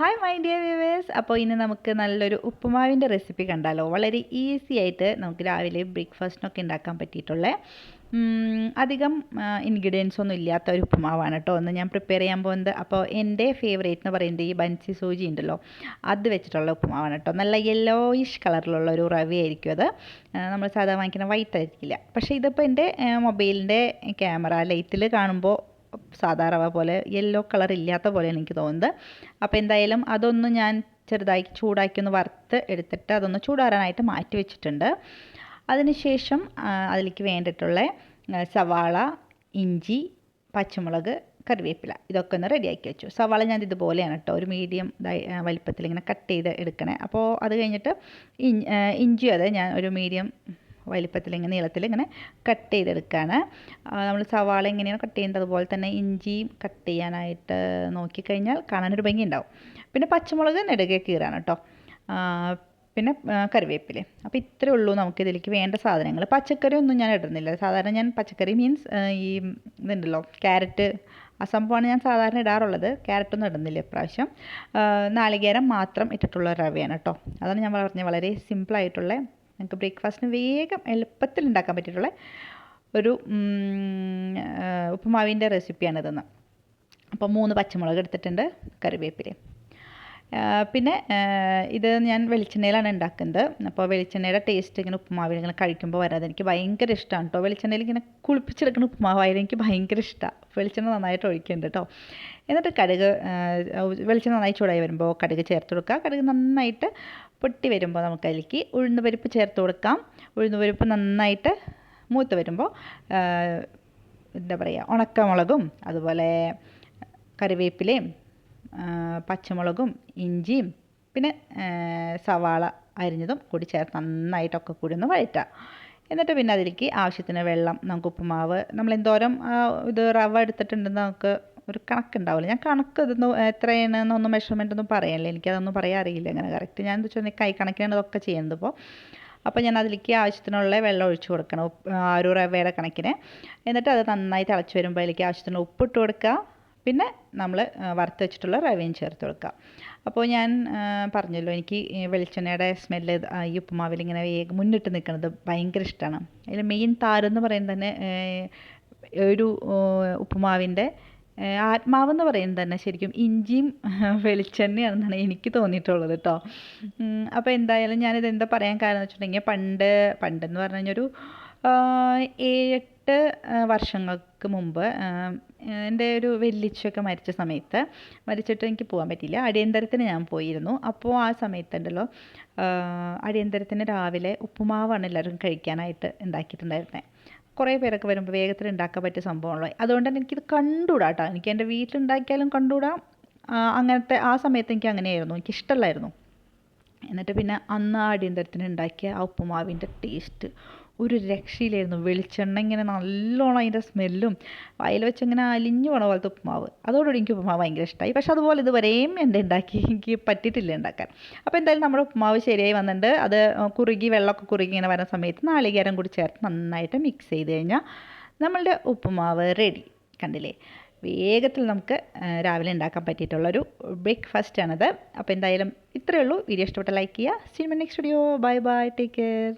Hi my dear viewers അപ്പോൾ ഇന്ന് നമുക്ക് നല്ലൊരു ഉപ്പുമാവിന്റെ റെസിപ്പി കണ്ടാലോ? വളരെ ഈസി ആയിട്ട് നമുക്ക് രാവിലെ ബ്രേക്ക്ഫാസ്റ്റിനൊക്കെ ഉണ്ടാക്കാൻ പറ്റിയിട്ടുള്ള. അധികം ഇൻഗ്രീഡിയൻസ് ഒന്നും ഇല്ലാത്ത ഒരു ഉപ്പുമാവാണ് കേട്ടോ. ഒന്ന് ഞാൻ പ്രിപ്പയർ ചെയ്യാൻ പോകുന്നത് അപ്പോൾ എന്റെ ഫേവറേറ്റ് എന്ന് പറയുന്നത് ഈ ബൻസി സൂചി ഉണ്ടല്ലോ. അത് വെച്ചിട്ടുള്ള ഉപ്പുമാവാണ് കേട്ടോ. നല്ല യെല്ലോയിഷ് കളറിലുള്ള ഒരു റവി ആയിരിക്കും അത് നമ്മൾ സാധാരണ വാങ്ങിക്കുന്ന വൈറ്റ് ആയിരിക്കില്ല. പക്ഷേ ഇതിപ്പോൾ എന്റെ മൊബൈലിന്റെ ക്യാമറ ലൈറ്റിൽ കാണുമ്പോൾ സാധാ റവ പോലെ യെല്ലോ കളർ ഇല്ലാത്ത പോലെയാണ് എനിക്ക് തോന്നുന്നത്. അപ്പോൾ എന്തായാലും അതൊന്ന് ഞാൻ ചെറുതായി ചൂടാക്കി ഒന്ന് വറുത്ത് എടുത്തിട്ട് അതൊന്ന് ചൂടാറാനായിട്ട് മാറ്റി വെച്ചിട്ടുണ്ട്. അതിനുശേഷം ശേഷം അതിലേക്ക് വേണ്ടിയിട്ടുള്ള സവാള ഇഞ്ചി പച്ചമുളക് കറിവേപ്പില ഇതൊക്കെ ഒന്ന് റെഡിയാക്കി വെച്ചു. സവാള ഞാൻ ഇതുപോലെയാണ് കേട്ടോ ഒരു മീഡിയം വലിപ്പത്തിൽ ഇങ്ങനെ കട്ട് ചെയ്ത് എടുക്കണേ. അപ്പോൾ അത് കഴിഞ്ഞിട്ട് ഇഞ്ചി അതെ ഞാൻ ഒരു മീഡിയം വലിപ്പത്തിൽ ഇങ്ങനെ നീളത്തിൽ ഇങ്ങനെ കട്ട് ചെയ്തെടുക്കുകയാണ് നമ്മൾ സവാള എങ്ങനെയാണ് കട്ട് ചെയ്യുന്നത് അതുപോലെ തന്നെ ഇഞ്ചിയും കട്ട് ചെയ്യാനായിട്ട് നോക്കിക്കഴിഞ്ഞാൽ കാണാനൊരു ഭംഗി ഉണ്ടാവും. പിന്നെ പച്ചമുളക് നെടുകെ കീറാണ് കേട്ടോ പിന്നെ കറിവേപ്പില. അപ്പോൾ ഇത്രയേ ഉള്ളൂ നമുക്ക് ഇതിലേക്ക് വേണ്ട സാധനങ്ങൾ. പച്ചക്കറി ഒന്നും ഞാൻ ഇടുന്നില്ല. സാധാരണ ഞാൻ പച്ചക്കറി മീൻസ് ഈ ഇതുണ്ടല്ലോ ക്യാരറ്റ് ആ സംഭവമാണ് ഞാൻ സാധാരണ ഇടാറുള്ളത്. ക്യാരറ്റ് ഒന്നും ഇടുന്നില്ല ഇപ്രാവശ്യം. നാളികേരം മാത്രം ഇട്ടിട്ടുള്ള റവയാണ് കേട്ടോ അതാണ് ഞാൻ പറഞ്ഞത്. വളരെ സിമ്പിളായിട്ടുള്ള നമുക്ക് ബ്രേക്ക്ഫാസ്റ്റിന് വേഗം എളുപ്പത്തിൽ ഉണ്ടാക്കാൻ പറ്റിയിട്ടുള്ള ഒരു ഉം, റെസിപ്പിയാണ് ഉപ്പുമാവിന്റെ റെസിപ്പിയാണിതെന്ന്. അപ്പോൾ മൂന്ന് പച്ചമുളക് എടുത്തിട്ടുണ്ട് കറിവേപ്പിലയും. പിന്നെ ഇത് ഞാൻ വെളിച്ചെണ്ണയിലാണ് ഉണ്ടാക്കുന്നത്. അപ്പോൾ വെളിച്ചെണ്ണയുടെ ടേസ്റ്റ് ഇങ്ങനെ ഉപ്പുമാവിൽ ഇങ്ങനെ കഴിക്കുമ്പോൾ വരാതെ എനിക്ക് ഭയങ്കര ഇഷ്ടമാണ് കേട്ടോ വെളിച്ചെണ്ണയിൽ ഇങ്ങനെ കുളിപ്പിച്ചെടുക്കുന്ന ഉപ്പുമാവായാലും എനിക്ക് ഭയങ്കര ഇഷ്ടമാണ് വെളിച്ചെണ്ണ നന്നായിട്ട് ഒഴിക്കുന്നുണ്ട് കേട്ടോ എന്നിട്ട് കടുക് വെളിച്ചെണ്ണ നന്നായി ചൂടായി വരുമ്പോൾ കടുക് ചേർത്ത് കൊടുക്കുക. കടുക് നന്നായിട്ട് പൊട്ടി വരുമ്പോൾ നമുക്ക് അതിലേക്ക് ഉഴുന്ന് പരിപ്പ് ചേർത്ത് കൊടുക്കാം. ഉഴുന്ന് പരിപ്പ് നന്നായിട്ട് മൂത്ത് വരുമ്പോൾ എന്താ പറയുക ഉണക്കമുളകും അതുപോലെ കറിവേപ്പിലയും പച്ചമുളകും ഇഞ്ചിയും പിന്നെ സവാള അരിഞ്ഞതും കൂടി ചേർത്ത് നന്നായിട്ടൊക്കെ കൂടി ഒന്ന് വഴറ്റുക. എന്നിട്ട് പിന്നെ അതിലേക്ക് ആവശ്യത്തിന് വെള്ളം നമുക്ക് ഉപ്പുമാവ് നമ്മൾ എന്തോരം ഇത് റവ എടുത്തിട്ടുണ്ടെന്ന് നമുക്ക് ഒരു കണക്കുണ്ടാവില്ല. ഞാൻ കണക്ക് ഇതൊന്നും എത്രയാണെന്നൊന്നും മെഷർമെന്റ് ഒന്നും പറയാനില്ല എനിക്കതൊന്നും പറയാൻ അറിയില്ല അങ്ങനെ കറക്റ്റ് ഞാൻ എന്താ വെച്ചാൽ കൈ കണക്കിനാണ് ഇതൊക്കെ ചെയ്യുന്നത് ഇപ്പോൾ അപ്പോൾ ഞാൻ അതിലേക്ക് ആവശ്യത്തിനുള്ള വെള്ളം ഒഴിച്ചു കൊടുക്കണം ഒരു റവയുടെ കണക്കിന്. എന്നിട്ട് അത് നന്നായി തിളച്ച് വരുമ്പോൾ അതിലേക്ക് ആവശ്യത്തിന് ഉപ്പിട്ട് കൊടുക്കുക. പിന്നെ നമ്മൾ വറുത്ത് വെച്ചിട്ടുള്ള റവയും ചേർത്ത് കൊടുക്കുക അപ്പോൾ ഞാൻ പറഞ്ഞല്ലോ എനിക്ക് വെളിച്ചെണ്ണയുടെ സ്മെല്ല് ഈ ഉപ്പുമാവിൽ ഇങ്ങനെ വേഗം മുന്നിട്ട് നിൽക്കുന്നത് ഭയങ്കര ഇഷ്ടമാണ്. അതിൽ മെയിൻ താരം എന്ന് പറയുന്നത് തന്നെ ഒരു ഉപ്പുമാവിന്റെ ആത്മാവെന്ന് പറയുന്നത് തന്നെ ശരിക്കും ഇഞ്ചിയും വെളിച്ചെണ്ണയാണെന്നാണ് എനിക്ക് തോന്നിയിട്ടുള്ളത് കേട്ടോ. അപ്പോൾ എന്തായാലും ഞാനിത് എന്താ പറയാൻ കാരണം എന്ന് വെച്ചിട്ടുണ്ടെങ്കിൽ പണ്ട് പണ്ടെന്ന് പറഞ്ഞു കഴിഞ്ഞാൽ ഒരു ആ, വർഷങ്ങൾക്ക് മുമ്പ് എന്റെ ഒരു വെല്ലിച്ചൊക്കെ മരിച്ച സമയത്ത് മരിച്ചിട്ട് എനിക്ക് പോകാൻ പറ്റിയില്ല. അടിയന്തരത്തിന് ഞാൻ പോയിരുന്നു. അപ്പോൾ ആ സമയത്തുണ്ടല്ലോ അടിയന്തരത്തിന് രാവിലെ ഉപ്പുമാവാണ് എല്ലാവരും കഴിക്കാനായിട്ട് ഉണ്ടാക്കിയിട്ടുണ്ടായിരുന്നത് കുറേ പേരൊക്കെ വരുമ്പോൾ വേഗത്തിൽ ഉണ്ടാക്കാൻ പറ്റിയ സംഭവമുള്ളത് അതുകൊണ്ട് തന്നെ എനിക്കിത് കണ്ടുകൂടാ കേട്ടോ എനിക്ക് എന്റെ വീട്ടിലുണ്ടാക്കിയാലും കണ്ടുകൂടാ അങ്ങനത്തെ ആ സമയത്ത് എനിക്ക് അങ്ങനെയായിരുന്നു. എനിക്ക് ഇഷ്ടമല്ലായിരുന്നു എന്നിട്ട് പിന്നെ അന്ന് ആ അടിയന്തരത്തിന് ഉണ്ടാക്കിയ ആ ഉപ്പുമാവിന്റെ ടേസ്റ്റ് ഒരു രക്ഷയിലായിരുന്നു വെളിച്ചെണ്ണ ഇങ്ങനെ നല്ലോണം അതിന്റെ സ്മെല്ലും വായിൽ വെച്ച് ഇങ്ങനെ അലിഞ്ഞു പോണ പോലത്തെ ഉപ്പുമാവ്. അതോടുകൂടി എനിക്ക് ഉപ്പുമാവ് ഭയങ്കര ഇഷ്ടമായി പക്ഷെ അതുപോലെ ഇതുവരെയും എന്റെ ഉണ്ടാക്കി എനിക്ക് പറ്റിയിട്ടില്ല ഉണ്ടാക്കാൻ. അപ്പോൾ എന്തായാലും നമ്മുടെ ഉപ്പുമാവ് ശരിയായി വന്നിട്ടുണ്ട്. അത് കുറുകി വെള്ളമൊക്കെ കുറുകി ഇങ്ങനെ വരുന്ന സമയത്ത് നാളികേരം കൂടി ചേർത്ത് നന്നായിട്ട് മിക്സ് ചെയ്ത് കഴിഞ്ഞാൽ നമ്മളുടെ ഉപ്പുമാവ് റെഡി കണ്ടില്ലേ? വേഗത്തിൽ നമുക്ക് രാവിലെ ഉണ്ടാക്കാൻ പറ്റിയിട്ടുള്ളൊരു ബ്രേക്ക്ഫാസ്റ്റ് ആണത്. അപ്പോൾ എന്തായാലും ഇത്രയേ ഉള്ളൂ. വീഡിയോ ഇഷ്ടപ്പെട്ട ലൈക്ക് ചെയ്യുക. Cinema next video bye bye take care